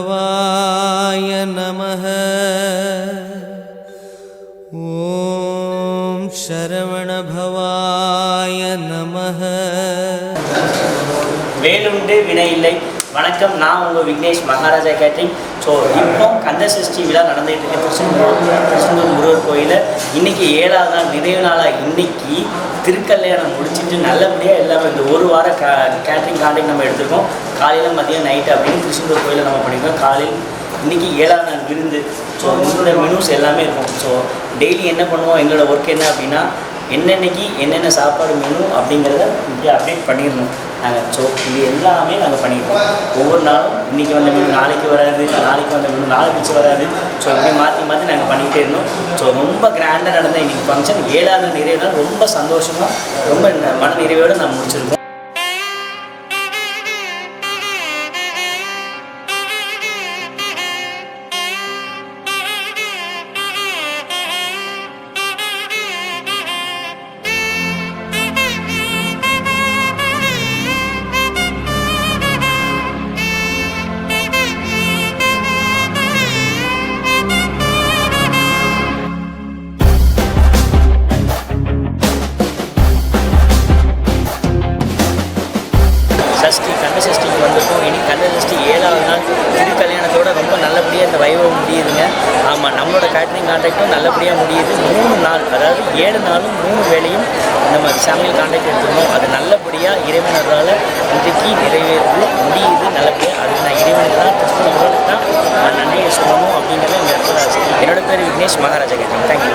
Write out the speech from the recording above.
शरवणभवाय नमः ॐ शरवणभवाय नमः வேலுண்டு வினை இல்லை வணக்கம் நான் உங்கள் விக்னேஷ் மகாராஜா கேட்டரிங் ஸோ இப்போ கந்த சஷ்டி விழா நடந்துகிட்டு இருக்கு திருச்செந்தூர் கோயிலில் இன்னைக்கு ஏழாவது நாள் நிறைவு நாளாக இன்னைக்கு திருக்கல்யாணம் முடிச்சிட்டு நல்லபடியாக எல்லாமே இந்த ஒரு வார கா கேட்ரிங் கான்டாக்ட் நம்ம எடுத்திருக்கோம். காலையில் மதியம் நைட்டு அப்படின்னு திருச்செந்தூர் கோயிலில் நம்ம பண்ணியிருக்கோம். காலையில் இன்னைக்கு ஏழாவது நாள் விருந்து. ஸோ உங்களோட மெனூஸ் எல்லாமே இருக்கும். ஸோ டெய்லி என்ன பண்ணுவோம்? எங்களோட ஒர்க் என்ன அப்படின்னா என்னென்னைக்கு என்னென்ன சாப்பாடு மெனு அப்படிங்கிறத இப்படி அப்டேட் பண்ணிடணும். நாங்கள் ஸோ இது எல்லாமே நாங்கள் பண்ணியிருக்கோம் ஒவ்வொரு நாளும் இன்றைக்கி வந்த மெனு நாளைக்கு வராது நாளைக்கு வந்த மெனு நாளை வச்சு வராது. ஸோ இப்படி மாற்றி மாற்றி நாங்கள் பண்ணிகிட்டே இருந்தோம். ஸோ ரொம்ப கிராண்டாக நடந்த இன்றைக்கி ஃபங்க்ஷன் ஏழாவது நிறைவு ரொம்ப சந்தோஷமாக ரொம்ப மன நிறைவோடு நாங்கள் முடிச்சிருக்கோம். நம்மளோட கேட்ரிங் கான்ட்ராக்டும் நல்லபடியாக முடியுது. மூணு நாள் அதாவது ஏழு நாளும் மூணு வேளையும் நம்ம சமையல் கான்ட்ராக்ட் எடுத்துருந்தோம் அது நல்லபடியாக இறைவனரால் இன்றைக்கு நிறைவேறுது முடியுது நல்லபடியாக அதுக்கு நான் இறைவனுக்கு தான் கிறிஸ்துவ தான் நான் நன்றியை சொல்லணும் அப்படிங்கிறத இந்த இடத்துல என்னோட பேர் விக்னேஷ் மகாராஜா கேட்டேன் தேங்க்யூ